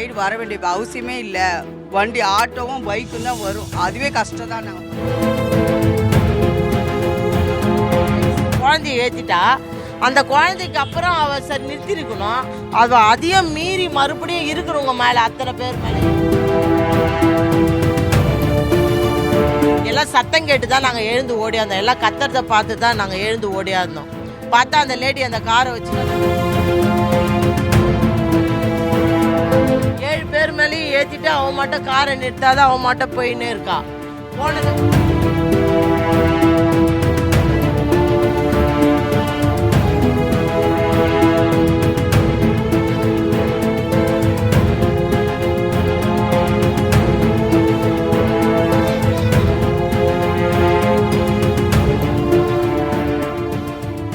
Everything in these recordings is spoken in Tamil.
சைடு வர வேண்டிய அவசியமே இல்லை. வண்டி ஆட்டோவும் பைக்கும் தான் வரும். அதுவே கஷ்டம் தான் நாங்கள் குழந்தைய ஏற்றிட்டா அந்த குழந்தைக்கு அப்புறம் அவள் சரி நிறுத்திருக்கணும். அது அதையும் மீறி மறுபடியும் இருக்கிறவங்க மேலே அத்தனை பேர் மேலே. எல்லாம் சத்தம் கேட்டு தான் நாங்கள் எழுந்து ஓடியாந்தோம். எல்லாம் கத்துறதை பார்த்து தான் நாங்கள் எழுந்து ஓடியாந்தோம். பார்த்தா அந்த லேடி அந்த காரை வச்சுருந்தோம் ஏற்றிட்டு அவன் மட்டும் காரை நிறுத்தாத அவன் மட்டும் போயின்னே இருக்கா. போனது.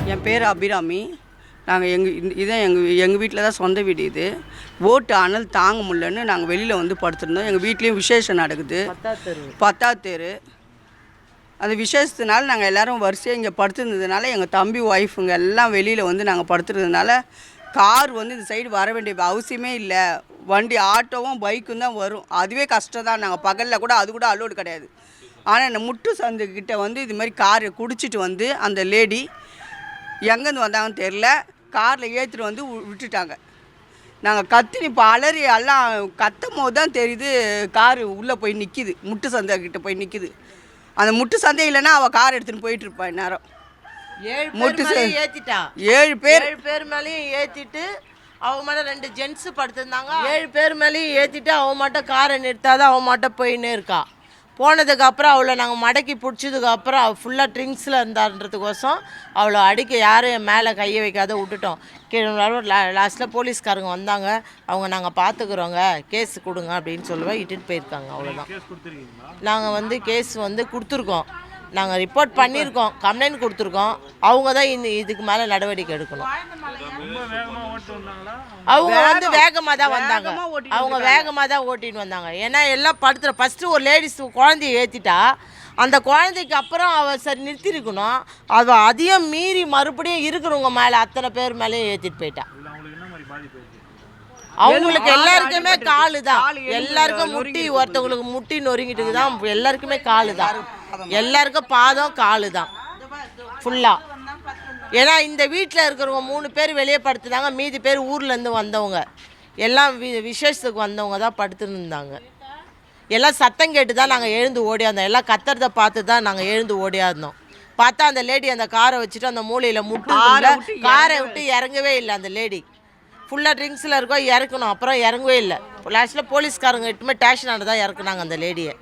என் பேர் அபிராமி. நாங்கள் எங்கள் இதான் எங்கள் எங்கள் வீட்டில் தான் சொந்த வீடு இது. ஓட்டு அனல் தாங்க முடியலன்னு நாங்கள் வெளியில் வந்து படுத்திருந்தோம். எங்கள் வீட்லேயும் விசேஷம் நடக்குது. பத்தாவது தெரு. அந்த விசேஷத்தினால நாங்கள் எல்லாரும் வரிசையாக இங்கே படுத்திருந்ததுனால எங்கள் தம்பி ஒய்ஃபுங்க எல்லாம் வெளியில் வந்து நாங்கள் படுத்துறதுனால கார் வந்து இந்த சைடு வர வேண்டிய அவசியமே இல்லை. வண்டி ஆட்டோவும் பைக்கும் தான் வரும். அதுவே கஷ்டம் தான். நாங்கள் பகலில் கூட அது கூட அலோடு கிடையாது. ஆனால் இந்த முட்டு சந்துக்கிட்ட வந்து இது மாதிரி காரை குடிச்சிட்டு வந்து அந்த லேடி எங்கேருந்து வந்தாங்கன்னு தெரில காரில் ஏற்றிட்டு வந்து விட்டுட்டாங்க. நாங்கள் கத்தினி இப்போ அலறி எல்லாம் கத்தும் போது தான் தெரியுது காரு உள்ளே போய் நிற்கிது முட்டு சந்தை கிட்ட போய் நிற்கிது அந்த முட்டு சந்தை இல்லைன்னா அவள் கார் எடுத்துன்னு போயிட்டு இருப்பா நேரம் ஏழு முட்டு ஏத்திட்டா. ஏழு பேர். ஏழு பேர் மேலேயும் ஏத்திட்டு அவங்க மேல ரெண்டு ஜென்ஸ் படுத்திருந்தாங்க. ஏழு பேர் மேலேயும் ஏத்திட்டு அவன் மட்டும் காரை நிறுத்தாத அவன் மட்டும் போயின்னே இருக்கா. போனதுக்கு அப்புறம் அவளை நாங்கள் மடக்கி பிடிச்சதுக்கு அப்புறம் அவள் ஃபுல்லாக ட்ரிங்க்ஸில் இருந்தான்றதுக்கோசம் அவளை அடிக்க யாரும் மேலே கையை வைக்காத விட்டுட்டோம். கீழே லாஸ்ட்டில் போலீஸ்காரங்க வந்தாங்க. அவங்க நாங்கள் பார்த்துக்குறோங்க கேஸ் கொடுங்க அப்படின்னு சொல்லுவேன் இட்டுட்டு போயிருக்காங்க. அவ்வளோதான் நாங்கள் வந்து கேஸ் வந்து கொடுத்துருக்கோம். நாங்கள் ரிப்போர்ட் பண்ணியிருக்கோம். கம்ப்ளைண்ட் கொடுத்துருக்கோம். அவங்க தான் இந்த இதுக்கு மேலே நடவடிக்கை எடுக்கணும். அவங்க வந்து வேகமாக தான் வந்தாங்க. அவங்க வேகமாக தான் ஓட்டின்னு வந்தாங்க. ஏன்னா எல்லாம் படுத்துற ஃபஸ்ட்டு ஒரு லேடிஸ் குழந்தைய ஏற்றிட்டா அந்த குழந்தைக்கு அப்புறம் அவ சரி நிறுத்திருக்கணும். அவ அதையும் மீறி மறுபடியும் இருக்கிறவங்க மேலே அத்தனை பேர் மேலேயும் ஏற்றிட்டு போயிட்டா. அவங்களுக்கு எல்லாருக்குமே காலு தான். எல்லாருக்கும் முட்டி ஒருத்தவங்களுக்கு முட்டி நொறுங்கிட்டு தான். எல்லாருக்குமே காலு தான். எல்லாருக்கும் பாதம் காலு தான். ஃபுல்லாக ஏன்னா இந்த வீட்டில் இருக்கிறவங்க மூணு பேர் வெளியே படுத்துனாங்க மீதி பேர் ஊர்லேருந்து வந்தவங்க. எல்லாம் வி விசேஷத்துக்கு வந்தவங்க தான் படுத்துருந்தாங்க எல்லாம் சத்தம் கேட்டு தான் நாங்கள் எழுந்து ஓடியாந்தோம். எல்லாம் கத்துறத பார்த்து தான் நாங்கள் எழுந்து ஓடியாந்தோம். பார்த்தா அந்த லேடி அந்த காரை வச்சுட்டு அந்த மூலையில் முட்டு காரை விட்டு இறங்கவே இல்லை. அந்த லேடி. ஃபுல்லாக ட்ரிங்க்ஸில் இருக்கோம் இறக்கணும். அப்புறம் இறங்கவே இல்லை. லாஸ்ட்டில் போலீஸ்காரங்க எட்டுமே டேஷனால தான் இறக்குனாங்க அந்த லேடியை.